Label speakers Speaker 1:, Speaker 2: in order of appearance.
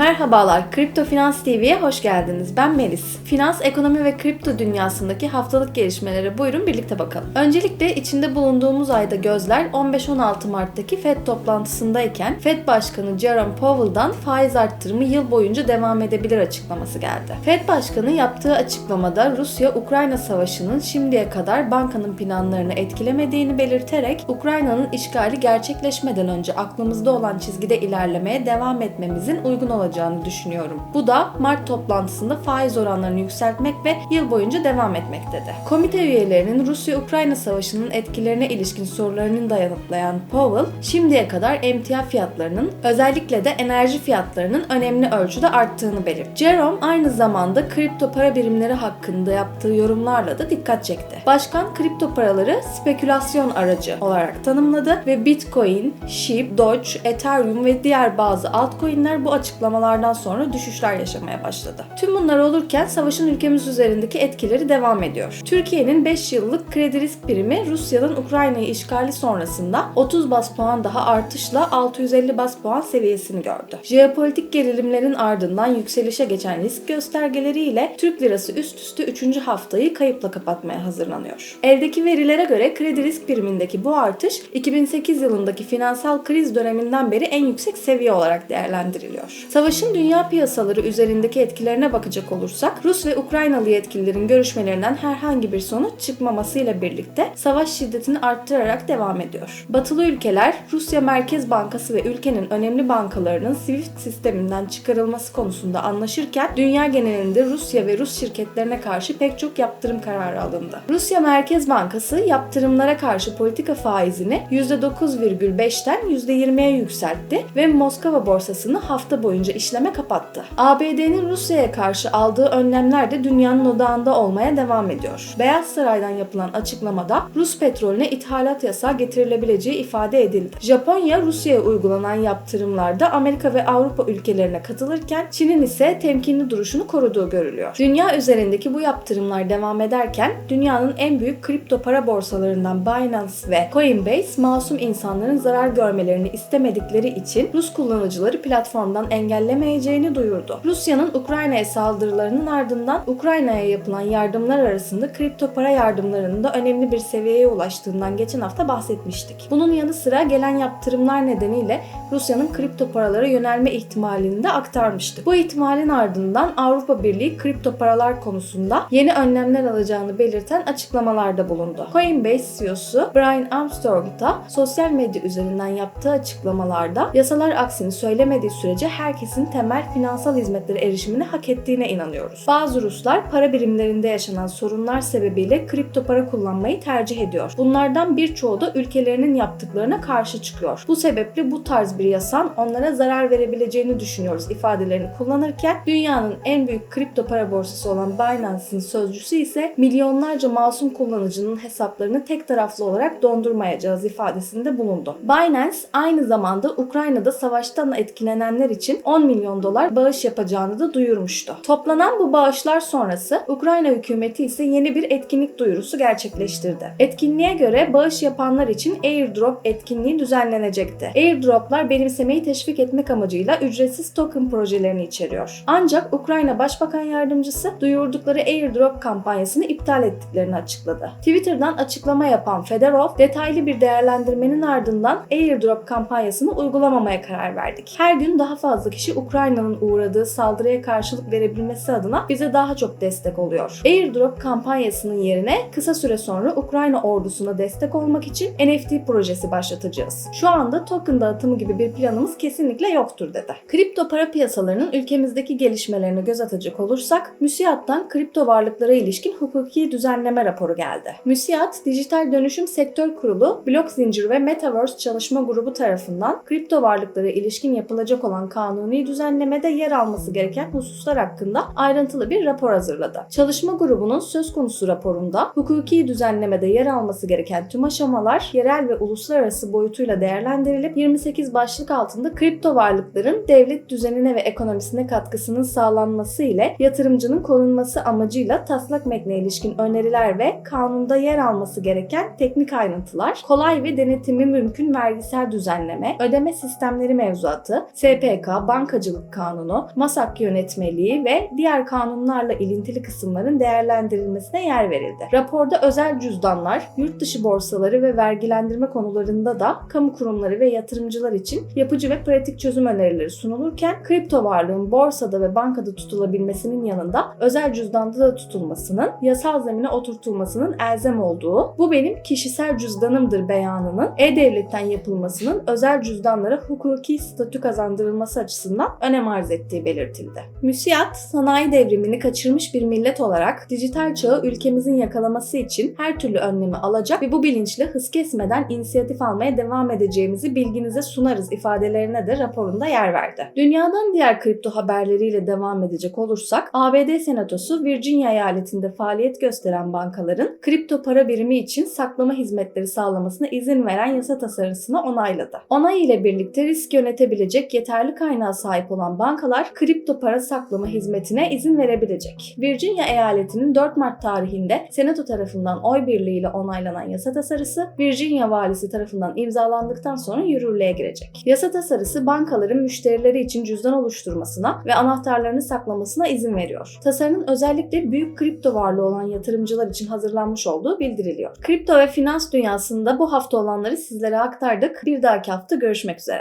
Speaker 1: Merhabalar, Kripto Finans TV'ye hoş geldiniz. Ben Melis. Finans, ekonomi ve kripto dünyasındaki haftalık gelişmelere buyurun birlikte bakalım. Öncelikle içinde bulunduğumuz ayda gözler 15-16 Mart'taki FED toplantısındayken FED Başkanı Jerome Powell'dan faiz arttırımı yıl boyunca devam edebilir açıklaması geldi. FED Başkanı yaptığı açıklamada Rusya-Ukrayna savaşının şimdiye kadar bankanın planlarını etkilemediğini belirterek Ukrayna'nın işgali gerçekleşmeden önce aklımızda olan çizgide ilerlemeye devam etmemizin uygun olacağını düşünüyorum. Bu da Mart toplantısında faiz oranlarını yükseltmek ve yıl boyunca devam etmek dedi. Komite üyelerinin Rusya-Ukrayna savaşının etkilerine ilişkin sorularını da yanıtlayan Powell, şimdiye kadar emtia fiyatlarının özellikle de enerji fiyatlarının önemli ölçüde arttığını belirtti. Jerome aynı zamanda kripto para birimleri hakkında yaptığı yorumlarla da dikkat çekti. Başkan kripto paraları spekülasyon aracı olarak tanımladı ve Bitcoin, SHIB, Doge, Ethereum ve diğer bazı altcoin'ler bu açıklamalardan sonra düşüşler yaşamaya başladı. Tüm bunlar olurken savaşın ülkemiz üzerindeki etkileri devam ediyor. Türkiye'nin 5 yıllık kredi risk primi Rusya'nın Ukrayna'yı işgali sonrasında 30 bas puan daha artışla 650 bas puan seviyesini gördü. Jeopolitik gerilimlerin ardından yükselişe geçen risk göstergeleriyle Türk lirası üst üste 3. haftayı kayıpla kapatmaya hazırlanıyor. Eldeki verilere göre kredi risk primindeki bu artış 2008 yılındaki finansal kriz döneminden beri en yüksek seviye olarak değerlendiriliyor. Savaşın dünya piyasaları üzerindeki etkilerine bakacak olursak Rus ve Ukraynalı yetkililerin görüşmelerinden herhangi bir sonuç çıkmamasıyla birlikte savaş şiddetini arttırarak devam ediyor. Batılı ülkeler Rusya Merkez Bankası ve ülkenin önemli bankalarının SWIFT sisteminden çıkarılması konusunda anlaşırken dünya genelinde Rusya ve Rus şirketlerine karşı pek çok yaptırım kararı alındı. Rusya Merkez Bankası yaptırımlara karşı politika faizini %9,5'ten %20'ye yükseltti ve Moskova borsasını hafta boyunca işleme kapattı. ABD'nin Rusya'ya karşı aldığı önlemler de dünyanın odağında olmaya devam ediyor. Beyaz Saray'dan yapılan açıklamada Rus petrolüne ithalat yasağı getirilebileceği ifade edildi. Japonya Rusya'ya uygulanan yaptırımlarda Amerika ve Avrupa ülkelerine katılırken Çin'in ise temkinli duruşunu koruduğu görülüyor. Dünya üzerindeki bu yaptırımlar devam ederken dünyanın en büyük kripto para borsalarından Binance ve Coinbase masum insanların zarar görmelerini istemedikleri için Rus kullanıcıları platformdan engellemeyeceğini duyurdu. Rusya'nın Ukrayna'ya saldırılarının ardından Ukrayna'ya yapılan yardımlar arasında kripto para yardımlarının da önemli bir seviyeye ulaştığından geçen hafta bahsetmiştik. Bunun yanı sıra gelen yaptırımlar nedeniyle Rusya'nın kripto paralara yönelme ihtimalini de aktarmıştık. Bu ihtimalin ardından Avrupa Birliği kripto paralar konusunda yeni önlemler alacağını belirten açıklamalarda bulundu. Coinbase CEO'su Brian Armstrong da sosyal medya üzerinden yaptığı açıklamalarda yasalar aksini söylemediği sürece herkesin temel finansal hizmetlere erişimini hak ettiğine inanıyoruz. Bazı Ruslar para birimlerinde yaşanan sorunlar sebebiyle kripto para kullanmayı tercih ediyor. Bunlardan birçoğu da ülkelerinin yaptıklarına karşı çıkıyor. Bu sebeple bu tarz bir yasan onlara zarar verebileceğini düşünüyoruz ifadelerini kullanırken dünyanın en büyük kripto para borsası olan Binance'ın sözcüsü ise milyonlarca masum kullanıcının hesaplarını tek taraflı olarak dondurmayacağız ifadesinde bulundu. Binance aynı zamanda Ukrayna'da savaştan etkilenenler için 10 milyon dolar bağış yapacağını da duyurmuştu. Toplanan bu bağışlar sonrası Ukrayna hükümeti ise yeni bir etkinlik duyurusu gerçekleştirdi. Etkinliğe göre bağış yapanlar için airdrop etkinliği düzenlenecekti. Airdroplar benimsemeyi teşvik etmek amacıyla ücretsiz token projelerini içeriyor. Ancak Ukrayna Başbakan Yardımcısı duyurdukları airdrop kampanyasını iptal ettiklerini açıkladı. Twitter'dan açıklama yapan Fedorov, detaylı bir değerlendirmenin ardından airdrop kampanyasını uygulamamaya karar verdik. Her gün daha fazla kişi Ukrayna'nın uğradığı saldırıya karşılık verebilmesi adına bize daha çok destek oluyor. Airdrop kampanyasının yerine kısa süre sonra Ukrayna ordusuna destek olmak için NFT projesi başlatacağız. Şu anda token dağıtımı gibi bir planımız kesinlikle yoktur dedi. Kripto para piyasalarının ülkemizdeki gelişmelerine göz atacak olursak, MÜSİAD'dan kripto varlıklara ilişkin hukuki düzenleme raporu geldi. MÜSİAD, Dijital Dönüşüm Sektör Kurulu, Blok Zincir ve Metaverse Çalışma Grubu tarafından kripto varlıklara ilişkin yapılacak olan kanuni düzenlemede yer alması gereken hususlar hakkında ayrıntılı bir rapor hazırladı. Çalışma grubunun söz konusu raporunda hukuki düzenlemede yer alması gereken tüm aşamalar yerel ve uluslararası boyutuyla değerlendirilip 28 başlık altında kripto varlıkların devlet düzenine ve ekonomisine katkısının sağlanması ile yatırımcının korunması amacıyla taslak metne ilişkin öneriler ve kanunda yer alması gereken teknik ayrıntılar, kolay ve denetimi mümkün vergisel düzenleme, ödeme sistemleri mevzuatı, SPK, banka bankacılık kanunu, MASAK yönetmeliği ve diğer kanunlarla ilintili kısımların değerlendirilmesine yer verildi. Raporda özel cüzdanlar, yurt dışı borsaları ve vergilendirme konularında da kamu kurumları ve yatırımcılar için yapıcı ve pratik çözüm önerileri sunulurken kripto varlığın borsada ve bankada tutulabilmesinin yanında özel cüzdanda da tutulmasının, yasal zemine oturtulmasının elzem olduğu, bu benim kişisel cüzdanımdır beyanının e-devletten yapılmasının özel cüzdanlara hukuki statü kazandırılması açısından önem arz ettiği belirtildi. Müsiyat, sanayi devrimini kaçırmış bir millet olarak dijital çağı ülkemizin yakalaması için her türlü önlemi alacak ve bu bilinçle hız kesmeden inisiyatif almaya devam edeceğimizi bilginize sunarız ifadelerine de raporunda yer verdi. Dünyadan diğer kripto haberleriyle devam edecek olursak, ABD Senatosu Virginia eyaletinde faaliyet gösteren bankaların kripto para birimi için saklama hizmetleri sağlamasına izin veren yasa tasarısını onayladı. Onay ile birlikte risk yönetebilecek yeterli kaynağa sahip olan bankalar kripto para saklama hizmetine izin verebilecek. Virginia eyaletinin 4 Mart tarihinde Senato tarafından oy birliğiyle onaylanan yasa tasarısı Virginia valisi tarafından imzalandıktan sonra yürürlüğe girecek. Yasa tasarısı bankaların müşterileri için cüzdan oluşturmasına ve anahtarlarını saklamasına izin veriyor. Tasarının özellikle büyük kripto varlığı olan yatırımcılar için hazırlanmış olduğu bildiriliyor. Kripto ve finans dünyasında bu hafta olanları sizlere aktardık. Bir dahaki hafta görüşmek üzere.